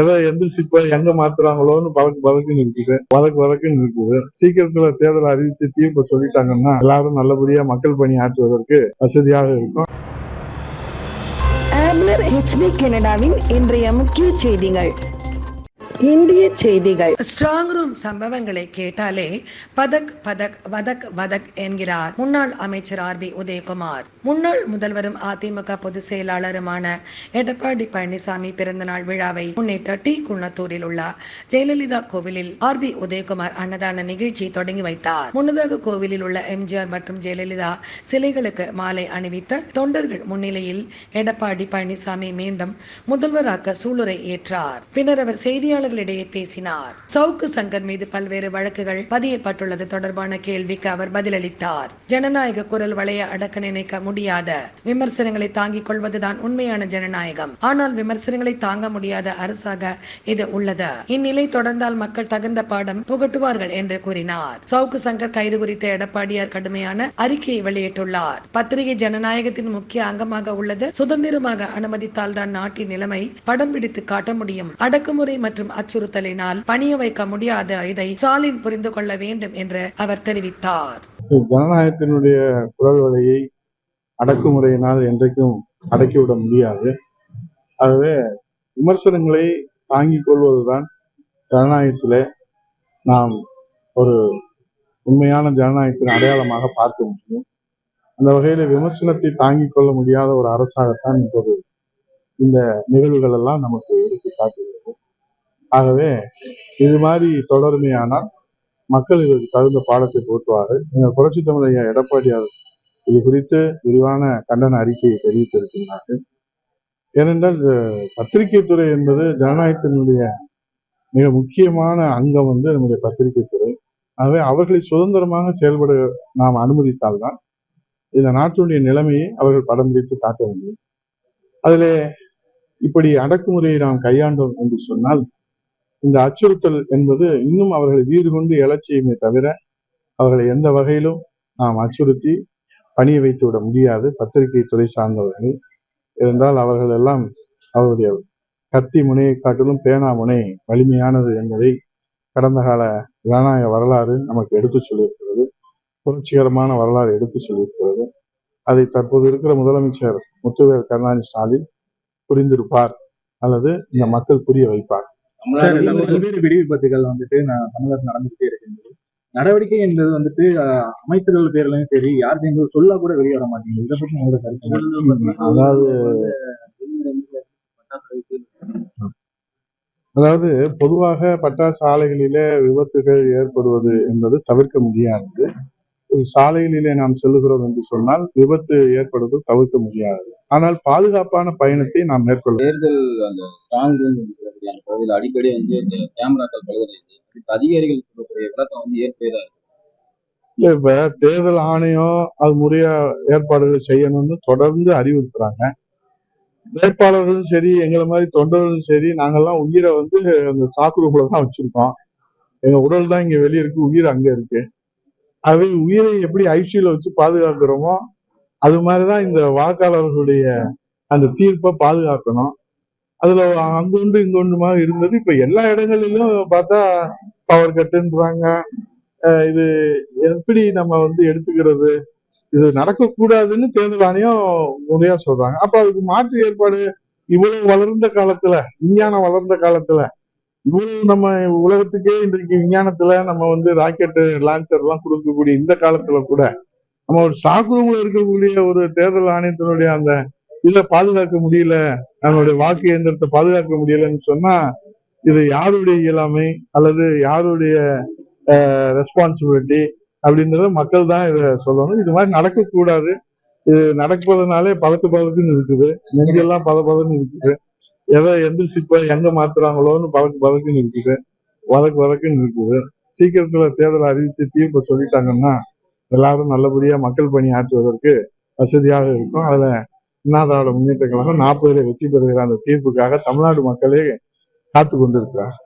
எதை எந்திரிச்சு இப்ப எங்க மாத்துறாங்களோன்னு பதக்கு பதக்குன்னு இருக்குது வழக்கு வதக்குன்னு இருக்குது. சீக்கிரத்துல தேர்தல் அறிவிச்சு தீர்ப்பு சொல்லிட்டாங்கன்னா எல்லாரும் நல்லபடியா மக்கள் பணி ஆற்றுவதற்கு வசதியாக இருக்கும். ஆம்லர் ஹெச்டி கனடாவின் இன்றைய முக்கிய செய்திகள். இந்திய செய்திகள். ஸ்ட்ராங் ரூம் சம்பவங்களை கேட்டாலே பதக் பதக் வதக் வதக் என்கிறார் முன்னாள் அமைச்சர் ஆர் பி உதயகுமார். முன்னாள் முதல்வரும் அதிமுக பொதுச் செயலாளருமான எடப்பாடி பழனிசாமி பிறந்தநாள் விழாவை முன்னிட்டு டி. குன்னத்தூரில் உள்ள ஜெயலலிதா கோவிலில் ஆர் பி உதயகுமார் அன்னதான நிகழ்ச்சி தொடங்கி வைத்தார். முன்னதாக கோவிலில் உள்ள எம்ஜிஆர் மற்றும் ஜெயலலிதா சிலைகளுக்கு மாலை அணிவித்த தொண்டர்கள் முன்னிலையில் எடப்பாடி பழனிசாமி மீண்டும் முதல்வராக்க சூளுரை ஏற்றார். பின்னர் அவர் செய்தியாளர் செய்தியாளர்களிடையே பேசினார். சவுக்கு சங்கர் மீது பல்வேறு வழக்குகள் பதியப்பட்டுள்ளது தொடர்பான கேள்விக்கு அவர் பதிலளித்தார். ஜனநாயக குரல் வளைய அடக்க நினைக்க முடியாத விமர்சனங்களை தாங்கிக் கொள்வதுதான் உண்மையான ஜனநாயகம். ஆனால் விமர்சனங்களை தாங்க முடியாத அரசாக இது உள்ளது. இந்நிலை தொடர்ந்தால் மக்கள் தகுந்த பாடம் புகட்டுவார்கள் என்று கூறினார். சவுக்கு சங்கர் கைது குறித்த எடப்பாடியார் கடுமையான அறிக்கையை வெளியிட்டுள்ளார். பத்திரிகை ஜனநாயகத்தின் முக்கிய அங்கமாக உள்ளது. சுதந்திரமாக அனுமதித்தால் தான் நாட்டின் நிலைமை படம் பிடித்து காட்ட முடியும். அடக்குமுறை மற்றும் அச்சுறுத்தலினால் பணிய வைக்க முடியாது இதை ஸ்டாலின் புரிந்து கொள்ள வேண்டும் என்று அவர் தெரிவித்தார். ஜனநாயகத்தினுடைய குரல் வலையை அடக்குமுறையினால் என்றைக்கும் அடக்கிவிட முடியாது. ஆகவே விமர்சனங்களை தாங்கிக் கொள்வதுதான் ஜனநாயகத்தில் நாம் ஒரு உண்மையான ஜனநாயகத்தின் அடையாளமாக பார்க்க முடியும். அந்த வகையில விமர்சனத்தை தாங்கிக் கொள்ள முடியாத ஒரு அரசாகத்தான் இப்போது இந்த நிகழ்வுகள் எல்லாம் நமக்கு ஆகவே இது மாதிரி தொடர்மையானால் மக்கள் இதற்கு தகுந்த பாடத்தை போட்டுவார்கள் எங்கள் புரட்சி தமிழையா எடப்பாடியார் இது குறித்து விரிவான கண்டன அறிக்கையை தெரிவித்திருக்கின்றார்கள். ஏனென்றால் பத்திரிகை துறை என்பது ஜனநாயகத்தினுடைய மிக முக்கியமான அங்கம் வந்து நம்முடைய பத்திரிகை துறை. ஆகவே அவர்களை சுதந்திரமாக செயல்பட நாம் அனுமதித்தால்தான் இந்த நாட்டினுடைய நிலைமையை அவர்கள் படம் பிடித்து காட்ட முடியும். அதிலே இப்படி அடக்குமுறையை நாம் கையாண்டோம் என்று சொன்னால் இந்த அச்சுறுத்தல் என்பது இன்னும் அவர்களை வீடு கொண்டு எழச் செய்யுமே தவிர அவர்களை எந்த வகையிலும் நாம் அச்சுறுத்தி பணிய வைத்து விட முடியாது. பத்திரிகை துறை சார்ந்தவர்கள். இருந்தால் அவர்கள் எல்லாம் அவருடைய கத்தி முனையை காட்டிலும் பேனா முனை வலிமையானது என்பதை கடந்த கால ஜனநாயக வரலாறு நமக்கு எடுத்து சொல்லியிருக்கிறது. புரட்சிகரமான வரலாறு எடுத்து சொல்லியிருக்கிறது. அதை தற்போது இருக்கிற முதலமைச்சர் முத்துவேல் கருணாநிதி ஸ்டாலின் புரிந்திருப்பார் அல்லது இந்த மக்கள் புரிய வைப்பார். பல்வேறு வெடி விபத்துகள் வந்துட்டு நான் தமிழகத்தில் நடந்துகிட்டே இருக்கின்றது. நடவடிக்கை என்பது வந்துட்டு அமைச்சர்கள் பேர்லயும் சரி யாருக்கு எங்களுக்கு சொல்ல கூட வெளியே வர மாட்டேங்குது. இதை பத்தி உங்களோட கருத்து? அதாவது அதாவது பொதுவாக பட்டாசு ஆலைகளிலே விபத்துகள் ஏற்படுவது என்பது தவிர்க்க முடியாதது ஒரு சாலைகளிலே நாம் செல்லுகிறோம் என்று சொன்னால் விபத்து ஏற்படுவது தவிர்க்க முடியாது. ஆனால் பாதுகாப்பான பயணத்தை நாம் மேற்கொள்ள தேர்தல் அந்த ஸ்ட்ராங் அந்த பகுதியில் அடிக்கடி வந்து இந்த கேமராக்கள் பழுதடையுது அதுக்கு அதிகாரிகள் சொல்லக்கூடிய விளக்கம் வந்து ஏற்பதா இருக்கு. இல்ல இப்ப தேர்தல் ஆணையம் அது முறையா ஏற்பாடுகள் செய்யணும்னு தொடர்ந்து அறிவுறுத்துறாங்க. வேட்பாளர்களும் சரி எங்களை மாதிரி தொண்டர்களும் சரி நாங்கெல்லாம் உயிரை வந்து அந்த சாக்கு தான் வச்சிருக்கோம். எங்க உடல் தான் இங்க வெளியே இருக்கு உயிர் அங்க இருக்கு. அது உயிரை எப்படி ஐசியூல வச்சு பாதுகாக்கிறோமோ அது மாதிரிதான் இந்த வாக்காளர்களுடைய அந்த தீர்ப்பை பாதுகாக்கணும். அதுல அங்கொண்டு இங்கொண்டுமாக இருந்தது. இப்ப எல்லா இடங்களிலும் பார்த்தா பவர் கட்டுன்றாங்க இது எப்படி நம்ம வந்து எடுத்துக்கிறது? இது நடக்கக்கூடாதுன்னு தேர்தல் ஆணையம் முறையா சொல்றாங்க. அப்ப அதுக்கு மாற்று ஏற்பாடு இவ்வளவு வளர்ந்த காலத்துல விஞ்ஞானம் வளர்ந்த காலத்துல இவ்வளவு நம்ம உலகத்துக்கே இன்றைக்கு விஞ்ஞானத்துல நம்ம வந்து ராக்கெட் லான்ச்சர் எல்லாம் கொடுக்கக்கூடிய இந்த காலத்துல கூட நம்ம ஒரு ஸ்டாக் ரூம்ல இருக்கக்கூடிய ஒரு தேர்தல் ஆணையத்தினுடைய அந்த இல்ல பாதுகாக்க முடியல நம்மளுடைய வாக்கு இயந்திரத்தை பாதுகாக்க முடியலன்னு சொன்னா இது யாருடைய இயலாமை அல்லது யாருடைய ரெஸ்பான்சிபிலிட்டி அப்படின்றத மக்கள் தான் இதை சொல்லணும். இது மாதிரி நடக்கக்கூடாது. இது நடப்பதனாலே பதத்து பதக்குன்னு இருக்குது நெஞ்செல்லாம் பத பதன்னு இருக்குது எதை எந்திரிச்சு இப்ப எங்க மாத்துறாங்களோன்னு பதக்கு பதக்குன்னு இருக்குது வதக்கு வதக்குன்னு இருக்குது சீக்கிரத்துல தேர்தல் அறிவிச்சு தீர்ப்பை சொல்லிட்டாங்கன்னா எல்லாரும் நல்லபடியா மக்கள் பணி ஆற்றுவதற்கு வசதியாக இருக்கும். அதுல அண்ணா திராவிட முன்னேற்ற கழகம் நாற்பதுல வெற்றி பெறுகிற அந்த தீர்ப்புக்காக தமிழ்நாடு மக்களே காத்து கொண்டிருக்கிறார்